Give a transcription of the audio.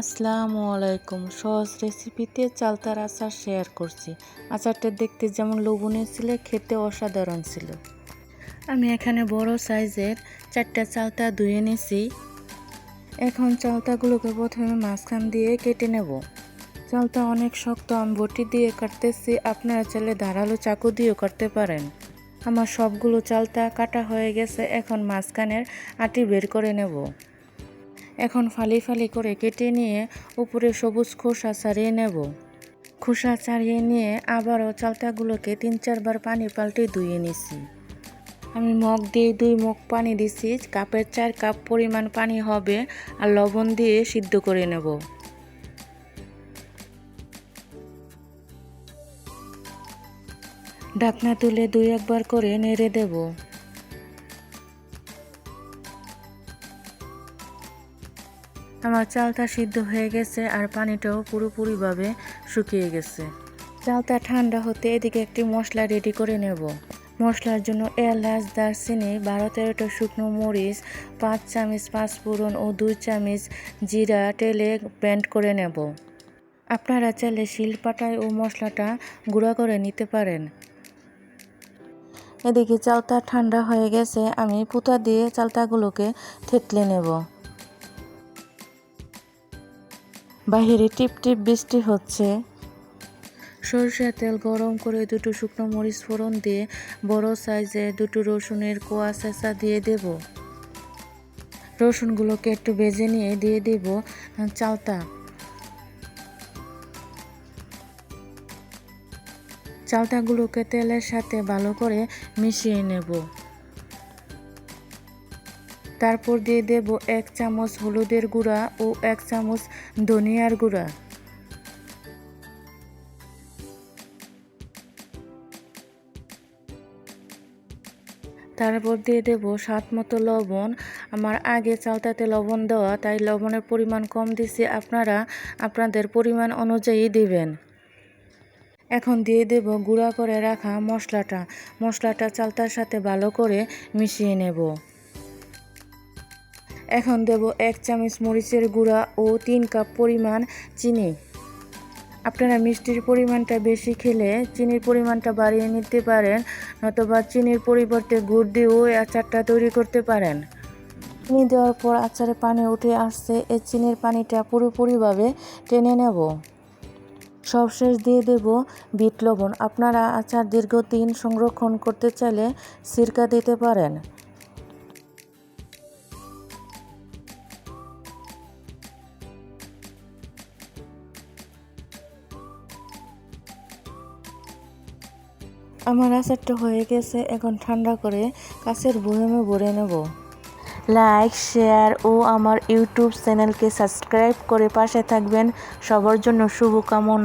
আসসালামু আলাইকুম। সহজ রেসিপিতে চালতার আচার শেয়ার করছি। আচারটা দেখতে যেমন লোভনীয় ছিল, খেতে অসাধারণ ছিল। আমি এখানে বড় সাইজের চারটা চালতা ধুয়ে নিয়েছি এখন চালতাগুলোকে প্রথমে মাঝখান দিয়ে কেটে নেব। চালতা অনেক শক্ত আমি বটি দিয়ে কাটতেছি। আপনারা চাইলে ধারালো চাকু দিয়েও কাটতে পারেন। আমার সবগুলো চালতা কাটা হয়ে গেছে। এখন মাঝখানের আটি বের করে নেব। এখন ফালি ফালি করে কেটে নিয়ে উপরে সবুজ খোসা ছাড়িয়ে নেব। খোসা ছাড়িয়ে নিয়ে আবারও চালতাগুলোকে তিন চারবার পানি পাল্টে ধুয়ে নিছি। আমি মগ দিয়ে দুই মগ পানি দিছি, কাপের চার কাপ পরিমাণ পানি হবে আর লবণ দিয়ে সিদ্ধ করে নেব। ঢাকনা তুলে দুই একবার করে নেড়ে দেবো। আমার চালটা সিদ্ধ হয়ে গেছে আর পানিটাও পুরোপুরিভাবে শুকিয়ে গেছে। চালটা ঠান্ডা হতে এদিকে একটি মশলা রেডি করে নেব। মশলার জন্য এলাচ, দারচিনি, বারো তেরোটা শুকনো মরিচ, পাঁচ চামচ পাঁচফোড়ন ও দুই চামচ জিরা তেলে ব্যান্ড করে নেব। আপনারা চাইলে শিলপাটায় ও মশলাটা গুঁড়া করে নিতে পারেন। এদিকে চালটা ঠান্ডা হয়ে গেছে, আমি পুতা দিয়ে চালতাগুলোকে থেতলে নেব। বাহিরে টিপ টিপ বৃষ্টি হচ্ছে। সরষের তেল গরম করে দুটো শুকনো মরিচ ফোড়ন দিয়ে বড় সাইজে দুটো রসুনের কোয়া চেঁচা দিয়ে দেব। রসুনগুলোকে একটু ভেজে নিয়ে দিয়ে দেব চালতা। চালতাগুলোকে তেলের সাথে ভালো করে মিশিয়ে নেব। তারপর দিয়ে দেব এক চামচ হলুদের গুঁড়া ও এক চামচ ধনিয়ার গুঁড়া। তারপর দিয়ে দেব স্বাদ মতো লবণ। আমার আগে চালতাতে লবণ দেওয়া, তাই লবণের পরিমাণ কম দিছি। আপনারা আপনাদের পরিমাণ অনুযায়ী দিবেন। এখন দিয়ে দেব গুঁড়া করে রাখা মশলাটা। মশলাটা চালতার সাথে ভালো করে মিশিয়ে নেব। এখন দেব এক চামচ মরিচের গুঁড়া ও তিন কাপ পরিমাণ চিনি। আপনারা মিষ্টির পরিমাণটা বেশি খেলে চিনির পরিমাণটা বাড়িয়ে নিতে পারেন, নতুবা চিনির পরিবর্তে গুড় দিয়েও আচারটা তৈরি করতে পারেন। চিনি দেওয়ার পর আচারে পানি উঠে আসছে, এই চিনির পানিটা পুরোপুরিভাবে টেনে নেব। সবশেষ দিয়ে দেব বিট লবণ। আপনারা আচার দীর্ঘদিন সংরক্ষণ করতে চাইলে সিরকা দিতে পারেন। আমার আচারটা হয়ে গেছে, এখন ঠান্ডা করে কাছের বয়মে ভরে নেব। লাইক, শেয়ার ও আমার ইউটিউব চ্যানেলকে সাবস্ক্রাইব করে পাশে থাকবেন। সবার জন্য শুভকামনা।